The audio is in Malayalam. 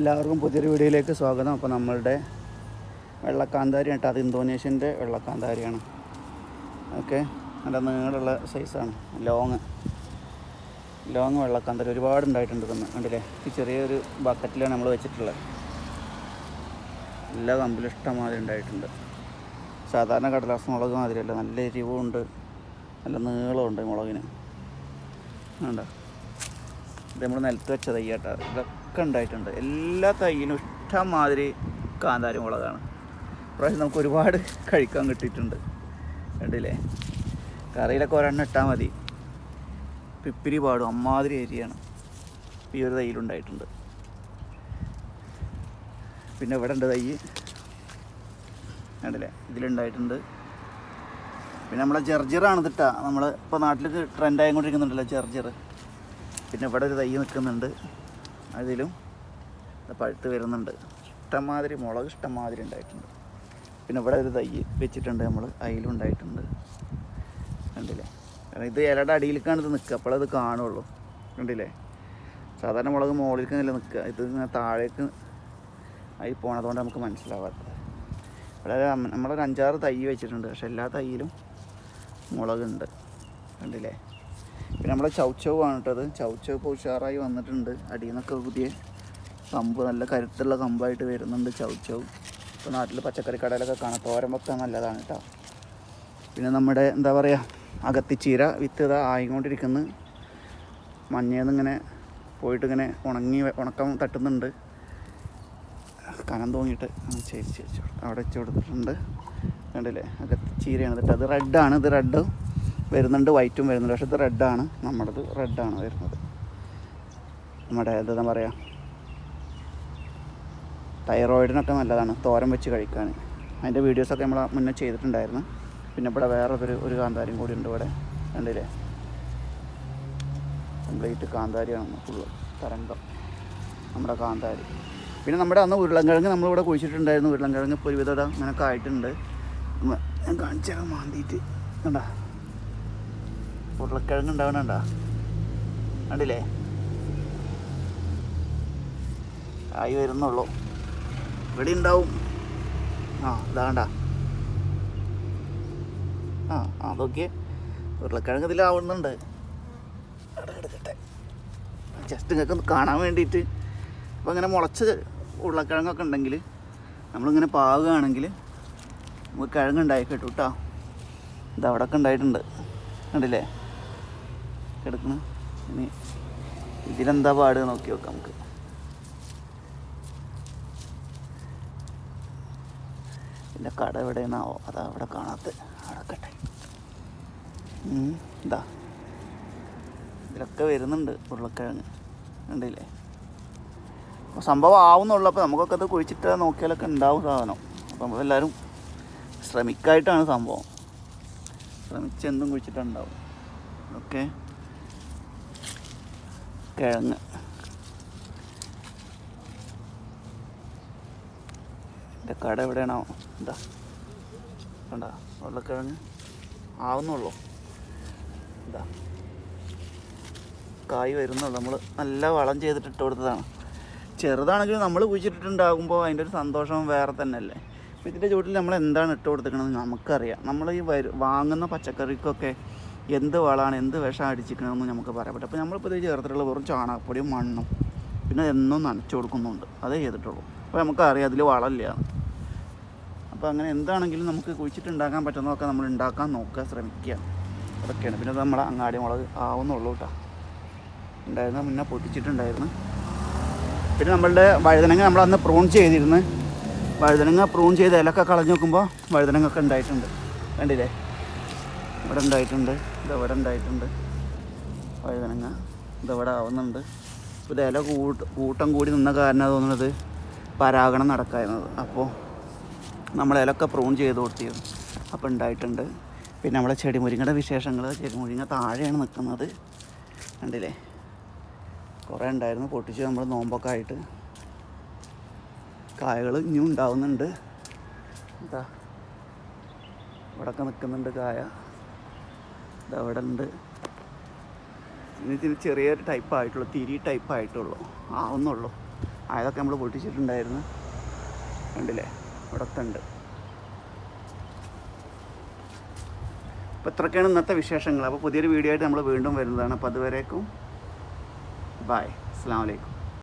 എല്ലാവർക്കും പുതിയൊരു വീഡിയോയിലേക്ക് സ്വാഗതം. അപ്പോൾ നമ്മളുടെ വെള്ളക്കാന്താരി കേട്ടോ. അത് ഇന്തോനേഷ്യന്റെ വെള്ളക്കാന്താരിയാണ്. ഓക്കെ. നല്ല നീളമുള്ള സൈസാണ്. ലോങ്. ലോങ് വെള്ളക്കാന്താരി ഒരുപാട് ഉണ്ടായിട്ടുണ്ട് തന്നെ കണ്ടില്ലേ? ഈ ചെറിയൊരു ബക്കറ്റിലാണ് നമ്മൾ വെച്ചിട്ടുള്ളത്. എല്ലാ കമ്പിലും ഇഷ്ടമാതിരി ഉണ്ടായിട്ടുണ്ട്. സാധാരണ കടലാസ് മുളക് മാതിരിയല്ല. നല്ല എരിവുണ്ട്. നല്ല നീളമുണ്ട് മുളകിന്. വേണ്ട ഇത് നമ്മൾ നിലത്ത് വെച്ച തയ്യാട്ടാ ഇതൊക്കെ ഉണ്ടായിട്ടുണ്ട്. എല്ലാ തൈയിനും ഇഷ്ടംമാതിരി കാന്താരി മുളകാണ്. പ്രാവശ്യം നമുക്ക് ഒരുപാട് കഴിക്കാൻ കിട്ടിയിട്ടുണ്ട്. കണ്ടില്ലേ? കറിയിലൊക്കെ ഒരെണ്ണം ഇട്ടാൽ മതി. പിപ്പിരി പാടും. അമ്മാതിരി ഏരിയയാണ് ഈ ഒരു തൈയിലുണ്ടായിട്ടുണ്ട് പിന്നെ ഇവിടെ ഉണ്ട് തൈ. കണ്ടില്ലേ? ഇതിലുണ്ടായിട്ടുണ്ട്. പിന്നെ നമ്മളെ ജർജറാണ് ഇതിട്ട. നമ്മൾ ഇപ്പോൾ നാട്ടിലേക്ക് ട്രെൻഡ് ആയിക്കൊണ്ടിരിക്കുന്നുണ്ടല്ലോ ജർജർ. പിന്നെ ഇവിടെ ഒരു തൈ നിൽക്കുന്നുണ്ട്. അതിലും പഴുത്ത് വരുന്നുണ്ട്. ഇഷ്ടമാതിരി മുളക് ഇഷ്ടമാതിരി ഉണ്ടായിട്ടുണ്ട്. പിന്നെ ഇവിടെ ഒരു തൈ വെച്ചിട്ടുണ്ട് നമ്മൾ അതിലും ഉണ്ടായിട്ടുണ്ട്. കണ്ടില്ലേ? കാരണം ഇത് ഇലയുടെ അടിയിലേക്കാണ് ഇത് നിൽക്കുക. അപ്പോഴത് കാണുള്ളൂ. കണ്ടില്ലേ? സാധാരണ മുളക് മുകളിലേക്ക് നിൽക്കുക. ഇത് ഇങ്ങനെ താഴേക്ക് ആയി പോണതുകൊണ്ട് നമുക്ക് മനസ്സിലാവാത്തത്. ഇവിടെ നമ്മ- നമ്മളൊരു അഞ്ചാറ് തൈ വെച്ചിട്ടുണ്ട്. പക്ഷെ എല്ലാ തൈയിലും മുളകുണ്ട്. കണ്ടില്ലേ? പിന്നെ നമ്മുടെ ചൗച്ചവ് ആണ് ചൗച്ചവ് ഇപ്പോൾ ഉഷാറായി വന്നിട്ടുണ്ട്. അടിയിൽ നിന്നൊക്കെ പുതിയ കമ്പ് നല്ല കരുത്തുള്ള കമ്പായിട്ട് വരുന്നുണ്ട് ചൗച്ചവ് ഇപ്പോൾ നാട്ടിൽ പച്ചക്കറി കടയിലൊക്കെ കാണാം. തോരൻ വെക്കാൻ നല്ലതാണ് കേട്ടോ. പിന്നെ നമ്മുടെ എന്താ പറയുക അകത്തിച്ചീര വിത്ത് ഇതാ ആയിക്കൊണ്ടിരിക്കുന്നു. മഞ്ഞേന്ന് ഇങ്ങനെ പോയിട്ട് ഇങ്ങനെ ഉണങ്ങി ഉണക്കം തട്ടുന്നുണ്ട്. കനം തോന്നിയിട്ട് ചേച്ചി അവിടെ വെച്ച് കൊടുത്തിട്ടുണ്ട്. കണ്ടില്ലേ? അകത്തിച്ചീരയാണ്. അത് റെഡാണ് ഇത് റെഡ് വരുന്നുണ്ട് വൈറ്റും വരുന്നുണ്ട്. പക്ഷേ ഇത് റെഡാണ് നമ്മുടേത് റെഡാണ് വരുന്നത്. നമ്മുടെ എന്താ പറയുക തൈറോയിഡിനൊക്കെ നല്ലതാണ്. തോരം വെച്ച് കഴിക്കാൻ. അതിന്റെ വീഡിയോസൊക്കെ നമ്മൾ മുന്നേ ചെയ്തിട്ടുണ്ടായിരുന്നു. പിന്നെ ഇവിടെ വേറെ ഒരു ഒരു കാന്താരിയും കൂടി ഉണ്ട് ഇവിടെ. കണ്ടില്ലേ? കംപ്ലീറ്റ് കാന്താരിയാണ് ഫുള്ള് തരംഗം. നമ്മുടെ കാന്താരി. പിന്നെ നമ്മുടെ അന്ന് ഉരുളൻകിഴങ്ങ് നമ്മളിവിടെ കുഴിച്ചിട്ടുണ്ടായിരുന്നു. ഉരുളൻകിഴങ്ങ് ഇപ്പോൾ ഒരുവിധം അങ്ങനെയൊക്കെ ആയിട്ടുണ്ട് ഞാൻ കാണിച്ചാൽ മാന്തിയിട്ട്. കണ്ടാ? ഉരുളക്കിഴങ്ങ് ഉണ്ടാവണണ്ട? കണ്ടില്ലേ? ആയി വരുന്നുള്ളൂ. ഇവിടെ ഉണ്ടാവും. ആ ഇതാണ്ട ആ അതൊക്കെ ഉരുളക്കിഴങ്ങ് ഇതിലാവുന്നുണ്ട് എടുക്കട്ടെ ജസ്റ്റ് നിങ്ങൾക്ക് ഒന്ന് കാണാൻ വേണ്ടിയിട്ട്. അപ്പോൾ ഇങ്ങനെ മുളച്ച് ഉരുളക്കിഴങ്ങൊക്കെ ഉണ്ടെങ്കിൽ നമ്മളിങ്ങനെ പാകുകയാണെങ്കിൽ നമുക്ക് കിഴങ്ങ് ഉണ്ടായി കേട്ടോ. ഇത് അവിടെയൊക്കെ ഉണ്ടായിട്ടുണ്ട്. കണ്ടില്ലേ? കിടക്കണ്. ഇനി ഇതിലെന്താ പാട് നോക്കി നോക്കാം നമുക്ക്. ഇതിന്റെ കട എവിടെയെന്നാവോ? അതാ അവിടെ കാണാത്ത. അടക്കട്ടെ ഇതാ. ഇതിലൊക്കെ വരുന്നുണ്ട് ഉരുളക്കിഴങ്ങ്. ഉണ്ടല്ലേ അപ്പോൾ സംഭവം ആവുന്നുള്ളൂ. അപ്പോൾ നമുക്കൊക്കെ അത് കുഴിച്ചിട്ട് നോക്കിയാലൊക്കെ ഉണ്ടാവും സാധനം. അപ്പോൾ നമ്മളെല്ലാവരും ശ്രമിക്കായിട്ടാണ് സംഭവം. ശ്രമിച്ച് എന്തും കുഴിച്ചിട്ടുണ്ടാവും. ഓക്കെ? കിഴങ്ങ് എന്റെ കട എവിടെയാണോ? എന്താ കണ്ട? ഉരുളക്കിഴങ്ങ് ആവുന്നുള്ളൂ. എന്താ കായ് വരുന്നുള്ളൂ. നമ്മൾ നല്ല വളം ചെയ്തിട്ട് ഇട്ട് കൊടുത്തതാണ്. ചെറുതാണെങ്കിലും നമ്മൾ കുഴിച്ചിട്ടിട്ടുണ്ടാകുമ്പോൾ അതിന്റെ ഒരു സന്തോഷം വേറെ തന്നെയല്ലേ? അപ്പോൾ ഇതിന്റെ ചുവട്ടിൽ നമ്മൾ എന്താണ് ഇട്ട് കൊടുത്തിരിക്കണമെന്ന് നമുക്കറിയാം. നമ്മൾ ഈ വരു വാങ്ങുന്ന പച്ചക്കറിക്കൊക്കെ എന്ത് വളമാണ് എന്ത് വിഷം അടിച്ചിരിക്കണമെന്ന് നമുക്ക് പറയാൻ പറ്റും. അപ്പോൾ നമ്മളിപ്പോൾ ഇത് ചേർത്തിട്ടുള്ള വെറും ചാണകപ്പൊടിയും മണ്ണും പിന്നെ എന്നും നനച്ചു കൊടുക്കുന്നുണ്ട്. അതേ ചെയ്തിട്ടുള്ളൂ. അപ്പോൾ നമുക്കറിയാം അതിൽ വളമില്ല. അപ്പോൾ അങ്ങനെ എന്താണെങ്കിലും നമുക്ക് കുഴിച്ചിട്ടുണ്ടാക്കാൻ പറ്റുന്നതൊക്കെ നമ്മൾ ഉണ്ടാക്കാൻ നോക്കുക ശ്രമിക്കുക. അതൊക്കെയാണ്. പിന്നെ നമ്മുടെ അങ്ങാടി മുളക് ആവുന്നുള്ളൂ കേട്ടോ. ഉണ്ടായിരുന്ന മുന്നേ പൊട്ടിച്ചിട്ടുണ്ടായിരുന്നു. പിന്നെ നമ്മളുടെ വഴുതനങ്ങ നമ്മൾ അന്ന് പ്രൂൺ ചെയ്തിരുന്നു. വഴുതനങ്ങ പ്രൂൺ ചെയ്ത് ഇലക്കെ കളഞ്ഞു നോക്കുമ്പോൾ വഴുതനങ്ങ ഒക്കെ ഉണ്ടായിട്ടുണ്ട്. കണ്ടില്ലേ? ഇവിടെ ഉണ്ടായിട്ടുണ്ട് ഇത് ഇവിടെ ഉണ്ടായിട്ടുണ്ട്. വഴുതനങ്ങ ഇതിവിടെ ആവുന്നുണ്ട്. ഇപ്പോൾ ഇല കൂട്ട് കൂട്ടം കൂടി നിന്ന കാരണം തോന്നുന്നത് പരാഗണം നടക്കായിരുന്നത്. അപ്പോൾ നമ്മൾ ഇലക്കെ പ്രൂൺ ചെയ്ത് കൊടുത്തിരുന്നു. അപ്പോൾ ഉണ്ടായിട്ടുണ്ട്. പിന്നെ നമ്മളെ ചെടിമുരിങ്ങയുടെ വിശേഷങ്ങൾ ചെടിമുരിങ്ങ താഴെയാണ് നിൽക്കുന്നത്. കണ്ടില്ലേ? കുറേ ഉണ്ടായിരുന്നു പൊട്ടിച്ച് നമ്മൾ നോമ്പൊക്കെ ആയിട്ട്. കായകൾ ഇനിയും ഉണ്ടാവുന്നുണ്ട്. എന്താ ഇവിടെയൊക്കെ നിൽക്കുന്നുണ്ട് കായ. അവിടെ ഉണ്ട് ഇതിന് ചെറിയൊരു ടൈപ്പ് ആയിട്ടുള്ളൂ തിരി ടൈപ്പ് ആയിട്ടുള്ളൂ. ഒന്നുള്ളൂ. അതൊക്കെ നമ്മൾ പൊട്ടിച്ചിട്ടുണ്ടായിരുന്നു. കണ്ടില്ലേ? ഇവിടത്തുണ്ട് അപ്പോൾ ഇത്രയൊക്കെയാണ് ഇന്നത്തെ വിശേഷങ്ങൾ. അപ്പോൾ പുതിയൊരു വീഡിയോ ആയിട്ട് നമ്മൾ വീണ്ടും വരുന്നതാണ്. അപ്പോൾ അതുവരേക്കും ബായ് അസ്സാം വലൈക്കും